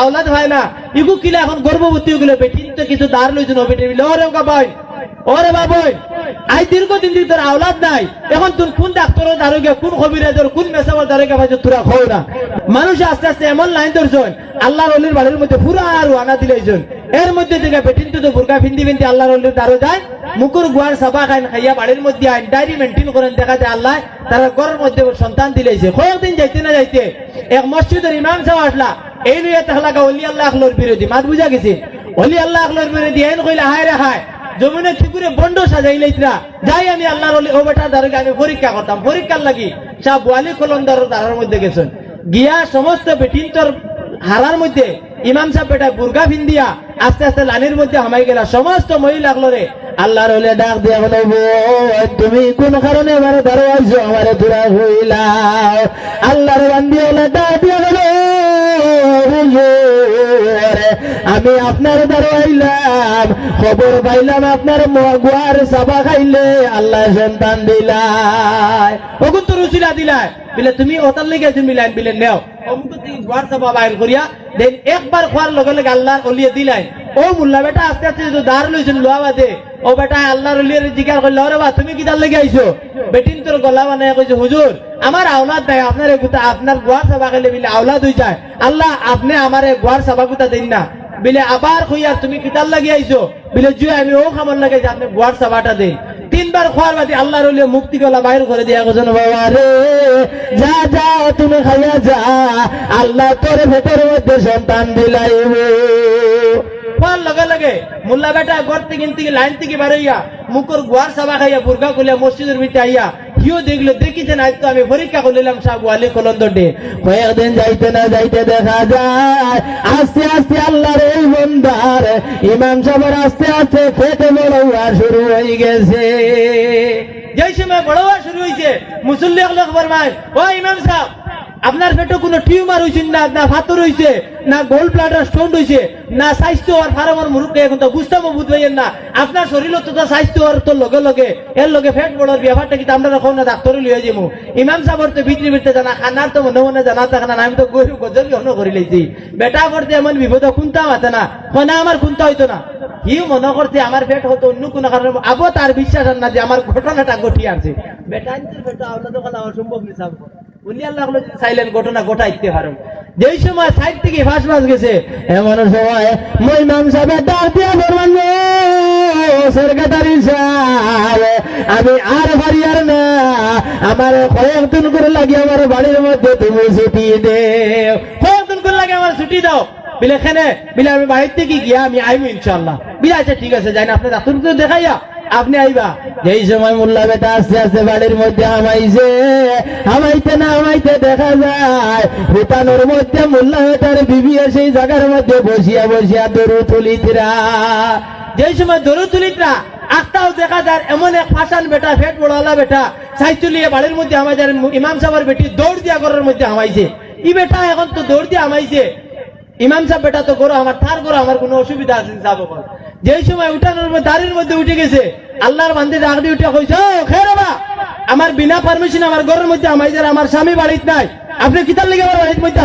আওলাদ হয় না। ইগু কিলা এখন গর্ভবতী গুলো, বেটি, তো কিছু দাঁড় লইছেন ও বেটি মিলে ওরে বাবাই ওরে বাবাই, আই দীর্ঘদিন দিন তোর আওলাদ নাই। এখন তুই কোন ডাক্তার দারোগে, কোন কবিরাজর কোন মেসাবার দারোগে ভাই তোরা খো না? মানুষ আস্তে আস্তে এমন লাইন ধরছেন, আল্লাহর অলির বাড়ির মধ্যে পুরা আর ওয়ানা দিলেছেন এর মধ্যে থেকে বেটিন তো বুরকা ফিন্দি ফিন্দি আল্লাহর অলির দারো যায়, মুকুর গুয়ার সাবা খাইন খাইয়া বাড়ির মধ্যে আইন, ডায়েরি মেনটেন করেন, দেখা যায় আল্লাহ তারা ঘরের মধ্যে সন্তান দিলেছে কয়েকদিন যাইতে না যাইতে এক মসজিদের ইমাম সাহেব আসলা এই লইয়া তাহলাকা অলি আল্লাহ আখলোর বিরোধী। মাত বুঝা গেছে? অলি আল্লাহ আখলোর বিরোধী, এন কইলে, হায় রে হায়, জমিনে ঠিকুরে বন্ড সাজাই লাইতরা যাই আমি আল্লাহর অলি, ও বেটা দারোগে, আমি পরীক্ষা করতাম। পরীক্ষার লাগি সব বোয়ালি কলন্দার দারার মধ্যে গেছেন। গিয়া সমস্ত বেটিন তোর হারার মধ্যে ইমাম সাহেব বেটা বুর্গা ফিন্দিয়া, আস্তে আস্তে লানির মধ্যে হামাই গেলা। সমস্ত মহিলা লাগল আল্লাহর হলে ডাক দিয়া বলে তুমি কোন কারণে আমার ধরো আছো আমার দূরা হইলা? আল্লাহর বান্দি হলে ডাক দিয়া বলে আমি আপনার দ্বারা আইলাম, খবর পাইলাম আপনার গুয়ার সাবা খাইলে, আল্লাহ সন্তান দিলাই তো রুচিলা দিলাই বিলে তুমি ওটার লেগে তুমি লাইন বিলে নেও। একবার খোয়ার লগে লগে আল্লাহ দিলাই বেটা ও বেটা জিজ্ঞাসা করলে, ওরে বা, তুমি কিতার লেগে আইছো? বেটিন তোর গলা মানে কইছে হুজুর আমার আওলাদ নাই আপনার আপনার গোয়ার খাইলে বিলে আওলাদ যায়। আল্লাহ, আপনি আমার গোয়ার গুতা দিন না। বিলে আবার তুমি কিতার লাগি আইছো বিলে জুয়ে আমি ও লাগে যে আপনি গোয়ার তিনবার খোয়ার বাদে মুক্তি গলা বাইর করে দিয়া গেছেন বাবা রে যা যা, তুমি খাইয়া যা, আল্লাহ তোর ভেতর মধ্যে সন্তান দিলাইব। খোয়ার লগে লগে, মোল্লা বেটা থেকে থেকে লাইন থেকে বাড়াইয়া মুখর গোয়ার সাবা খাইয়া বুর্গা খুলিয়া মসজিদের ভিতরে আইয়া কিও দেখল দেখিছেন আজ তো আমি পরীক্ষা করলাম সাহ ওয়ালি কলন্দে কয়েকদিন যাইতে না যাইতে দেখা যায়, আস্তে আস্তে আল্লাহর এই বন্দার ইমাম সাহেবের আস্তে আস্তে খেতে বড় শুরু হয়ে গেছে। যেই সময় বড় শুরু হয়েছে মুসল্লি খবর মাই ও ইমাম সাহেব আপনার পেটে কোনো টিউমার হয়েছে না না ফাতর হয়েছে না গোল্ড ব্লাডার স্টোন হয়েছে না স্বাস্থ্য আর ফার্মার মুরুখ এখন তো বুঝতে বুঝ পাইয়েন না। আপনার শরীর তো স্বাস্থ্য আর তোর লগে লগে, এর লগে ফেট বড় ব্যাপারটা কিন্তু আমরা রাখো না ডাক্তার লিয়ে যাব ইমাম সাহেবের তো ভিতরে ভিতরে জানা, খানার তো মনে মনে জানা থাকে না আমি তো গজল গ্রহণ করে লাইছি বেটা করতে এমন বিপদ খুনতাম আছে না কোনা আমার খুনতা হইতো না। হিও মনে করছে আমার পেট হতো অন্য কোনো কারণে, আবো তার বিশ্বাস আর না যে আমার ঘটনাটা ঘটিয়ে আছে বেটা বেটা আপনার দোকান অসম্ভব নিসাব উনি আল্লাহ চাইলেন ঘটনা ঘটাইতে পারেন যেই সময় সাইড থেকে ফাঁস মাস গেছে, এমন সময় মই সাহেব ডাক দিয়া আমি আর পারি আর না, আমার কয়েকদিন করে লাগে আমার বাড়ির মধ্যে তুমি ছুটি দে কয়েকদিন করে লাগে আমার ছুটি দাও। বিলে খেনে বিলে, আমি বাড়ির থেকে গিয়া আমি আইবো ইনশাল্লাহ বিলে আচ্ছা ঠিক আছে, যাই না আপনি ডাক্তার তো দেখাইয়া আপনি আইবা। যেই সময় মোল্লা বেটা আস্তে আস্তে বাড়ির মধ্যে হামাইছে হামাইতে না হামাইতে দেখা যায় ভুটানোর মধ্যে মোল্লা বেটার বিবি সেই জায়গার মধ্যে বসিয়া বসিয়া দরু তুলিতরা। যেই সময় দরু তুলিতরা আস্তাও দেখা যায় এমন এক ফাঁসান বেটা ফেট বড়লা বেটা সাইতুলিয়ে বাড়ির মধ্যে আমাদের ইমাম সাহেবের বেটি দৌড় দিয়া ঘরের মধ্যে হামাইছে। ই বেটা এখন তো দৌড় দিয়া হামাইছে। ইমাম সাহেব বেটা তো করো আমার তার করো আমার কোনো অসুবিধা আছে যাব যেই সময় উঠানোর দাঁড়ির মধ্যে উঠে গেছে আল্লাহর বান্ধে ডাক দিয়ে উঠে কইছে খেয়ে বাবা আমার বিনা পারমিশন আমার ঘরের মধ্যে আমাইদের আমার স্বামী বাড়িতে নাই আপনি কিতার লেগে আমার বাড়ির মধ্যে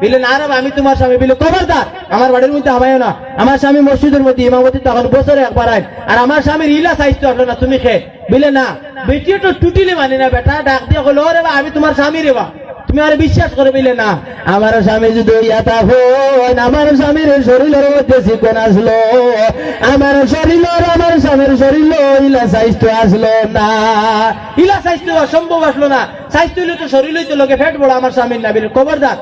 বিলে না রে বা, আমি তোমার স্বামী। বিলে খবরদার আমার বাড়ির মধ্যে হামায় না আমার স্বামী মসজিদের মধ্যে ইমামতি তখন বছরে একবার আইন আর আমার স্বামীর ইলা সাহিত্য আসলো না তুমি খে। বিলে না বেটিও তো টুটিলে মানে না বেটা ডাক দিয়ে কইলো রে বা আমি তোমার স্বামী রে বা তুমি আর বিশ্বাস করে বিলে না। আমার স্বামী যদি ইয়াতা ফোন আমার স্বামীর শরীরের মধ্যে চিকন আসলো। আমার শরীর আমার স্বামীর শরীর ইলা স্বাস্থ্য আসলো না। ইলা স্বাস্থ্য অসম্ভব আসলো না। স্বাস্থ্য হইলে তো শরীর হইতে লোকে ফেট বড়, আমার স্বামীর না বিলে খবরদার।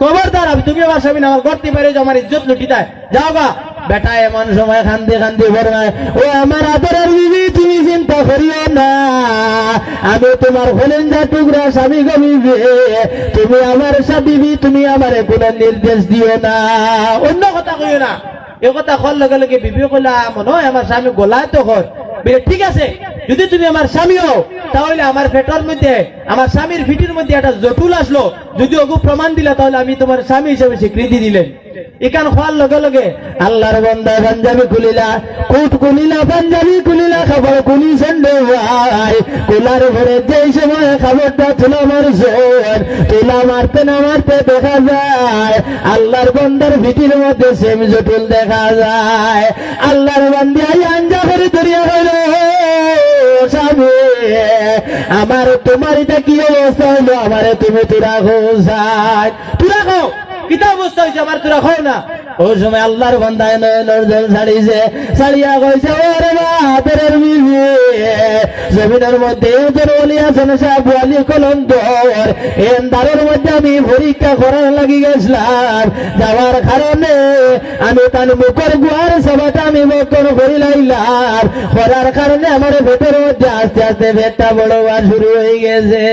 খবরদার, আমি তুমি আমার স্বামী আমার করতে পারে যে আমার ইজ্জত লুটি দেয় যাও গা। বেটা এমন সময় খান্দি খান্দি ভরমায় ও আমার আদরের বিবি, তুমি চিন্তা করিও না। আমি তোমার হলেন যা টুকরা স্বামী গমিবে তুমি আমার সাথিবি তুমি আমার কোনো নির্দেশ দিও না। অন্য কথা কইও না। এ কথা কর লগে লগে বিবি কইলা মনে হয় আমার স্বামী গোলায় তো কর ঠিক আছে, যদি তুমি আমার স্বামী হও, তাহলে আমার পেটের মধ্যে, আমার স্বামীর ফিটির মধ্যে একটা জটুল আসলো। যদি ওগু প্রমাণ দিলা, তাহলে আমি তোমার স্বামী হিসেবে স্বীকৃতি দিলেন। ইকান খোয়ার লগে লগে আল্লাহর বন্দা পাঞ্জাবি খুলিলা, কোট খুলিলা, পাঞ্জাবি খুলিলা, খাবার খুলি সন্ডে ভাই। কুলার ভরে যেই সময় খাবারটা তুলা মারছেন তুলা মারতে না মারতে দেখা যায়, আল্লাহর বন্দার ভিটির মধ্যে সেম জটুল দেখা যায়। আল্লাহর আই আঞ্জা করে দরিয়া হইল স্বামী আমার তোমার এটা কি অবস্থা হইল আমারে তুমি তুরা খোঁজাই তুরা খাও। কিতা অবস্থা হয়েছে আমার তোরা হয় না। ওই সময় আল্লাহর বান্দায় নয়নের কইছে জমিনের মধ্যে তোর অলি আছেন, সাহেব মধ্যে আমি পরীক্ষা করার লাগি গেছিলাম। যাওয়ার কারণে আমি তার মুখের গুয়ার সবাটা আমি মতন করি লাইলাম। করার কারণে আমার ভেতর মধ্যে আস্তে আস্তে ভেটটা বড় হওয়া শুরু হয়ে গেছে।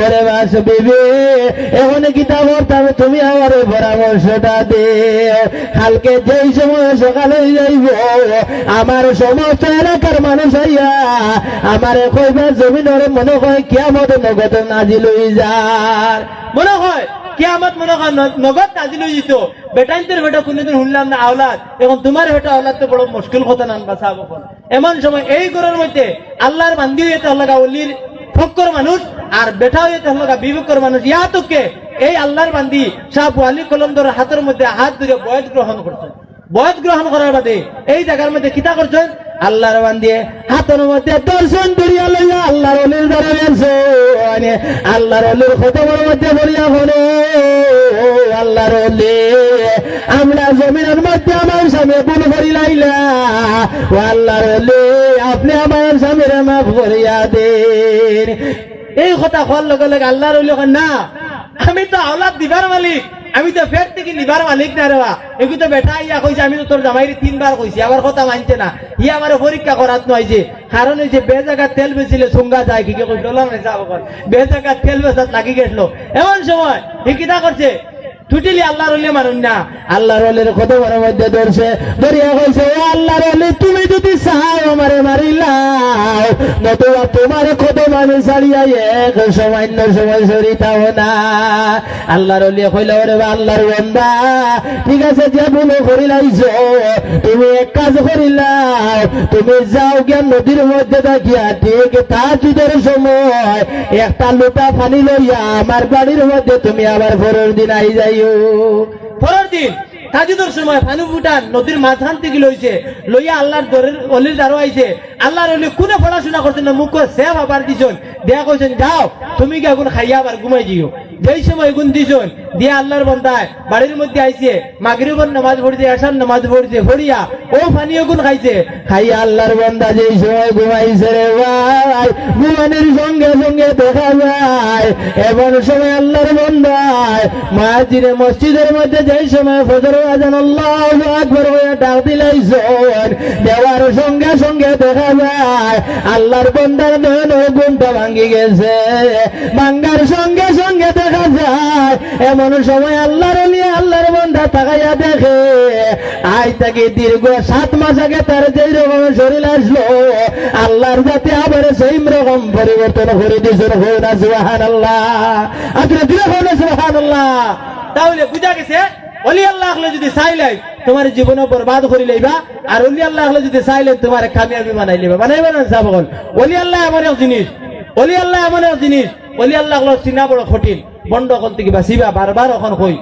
ওরে বাস বিবি, এখন কিতাব তুমি আমার পরামর্শটা দে। কালকে যেই সময় সকাল যাইব, আমার সমস্ত এলাকার মানুষ আইয়া আমার কইবার জমিনের মনে হয় কিয়ামত নগদ নাজিল হয়ে যার। মনে হয় কিয়ামত মনে হয় নগদ নাজিল হয়ে যেত। বেটাইনদের বেটা কোনদিন শুনলাম না, আওলাদ। এখন তোমার বেটা আওলাদ তো বড় মুশকিল কথা নান বাসা এমন সময় এই ঘরের মধ্যে আল্লাহর বান্দি হইতে হল্লা অলির ফক্কর মানুষ আর বেটা হইতে হল্লা বিভক্কর মানুষ ইয়া তোকে এই আল্লাহর বান্দি শাহ আলী কলন্দর হাতের মধ্যে হাত ধরে বয়স গ্রহণ করছেন বয়স গ্রহণ করার বাদে এই জায়গার মধ্যে কিতা করছেন? আল্লাহর বান্দিয়ে হাতের মধ্যে দর্শন করিয়া লইয়া আল্লাহর অলির গেছেন আল্লাহর অলির খতমের মধ্যে বলিয়া হলো আল্লাহর অলি, আমরা জমিনের মধ্যে আমার স্বামী ভুল করি লাইলা। ও আল্লাহর অলি, আপনি আমার স্বামীর মাফ করিয়া দেন। এই কথা হওয়ার লগে লগে আল্লাহর অলি না আমি তো আওলাদ দিবার মালিক। আমি তো ফের থেকে নিবার মালিক না রেবা এগুলো তো বেটা ইয়া কইছে, আমি তো তোর জামাইরে তিনবার কইছি, আমার কথা মানছে না। ইয়া আমার পরীক্ষা করাত নয় যে, কারণ এই যে বে জায়গা তেল বেচিলে সুঙ্গা যায়, কি কে কই ডলার নেই যাব বে জায়গা তেল বেচাত লাগি গেছিল। এমন সময় হি কিনা করছে? টুটিলি আল্লাহর অলি মানুন না। আল্লাহর অলির কত বড় মধ্যে ধরছে। ধরিয়া কইছে ও আল্লাহর অলি, তুমি যদি চাও আমারে মারিলাও, নতুবা তোমার কত মানুষ ছাড়িয়া এক সামান্য সময় সরিতাও না। আল্লাহর অলি কইল, ওরে আল্লাহর বন্দা, ঠিক আছে, যে ভুল করিলাইছ, তুমি এক কাজ করিলাও, তুমি যাও গিয়া নদীর মধ্যে দেখিয়া ঠিক তাজুদের সময় একটা লোটা পানি লইয়া আমার বাড়ির মধ্যে তুমি আবার পরের দিন আই যাইও পরের দিন তাজুদের সময় ফানু ফুটান নদীর মাঝখান থেকে লইছে, লইয়া আল্লাহর দরের অলির দ্বারো আইছে। আল্লাহর অলি কোনে পড়াশোনা করছেন না, মুখ সেব আবার দিছন। দেয়া কইছেন, যাও, তুমি কি এখন খাইয়া আবার ঘুমাই দিও? যেই সময় গুণ দিছন দিয়ে আল্লাহর বন্দায় বাড়ির মধ্যে আইছে, মাগরিবর নামাজ পড়িছে, আসার নামাজ পড়ছে, পড়িয়া ও পানীয় গুণ খাইছে। খাইয়া আল্লাহর বন্দা যেই সময় ঘুমাইছে রে ভাই, ঘুমানোর সঙ্গে সঙ্গে দেখা যায়, এমন সময় আল্লাহর বন্দায় মাঝিরে মসজিদের মধ্যে যেই সময় ফজর আজান আল্লাহ আকবর হয়ে ডাক দিলাইছন, দেওয়ার সঙ্গে সঙ্গে দেখা যায়, আল্লাহর বন্দার নয়ন গুণটা ভাঙ্গি গেছে, ভাঙ্গার সঙ্গে সঙ্গে দেখা যায় এমন সময় আল্লাহর নিয়ে আল্লাহর বন্ধা তাকাইয়া দেখে, আজ থেকে দীর্ঘ সাত মাস আগে তার যেই রকম শরীর আসলো, আল্লাহর যাতে আবার সেই রকম পরিবর্তন করে দিয়েছেন হোনা সুবাহান আল্লাহ আপনি দিলে হোনা সুবাহান আল্লাহ তাহলে বুঝা গেছে, অলি আল্লাহ যদি চাইলাই তোমার জীবন বরবাদ করে লইবা, আর অলি আল্লাহ যদি চাইলেন তোমার কামিয়াবি বানাই লইবা। বানাইবা না সাবগল অলি আল্লাহ এমন এক জিনিস, অলি আল্লাহ এমন এক জিনিস, অলি আল্লাহ চিনা বড় কঠিন। বন্ধ করতে কিবা বারবার এখন কই?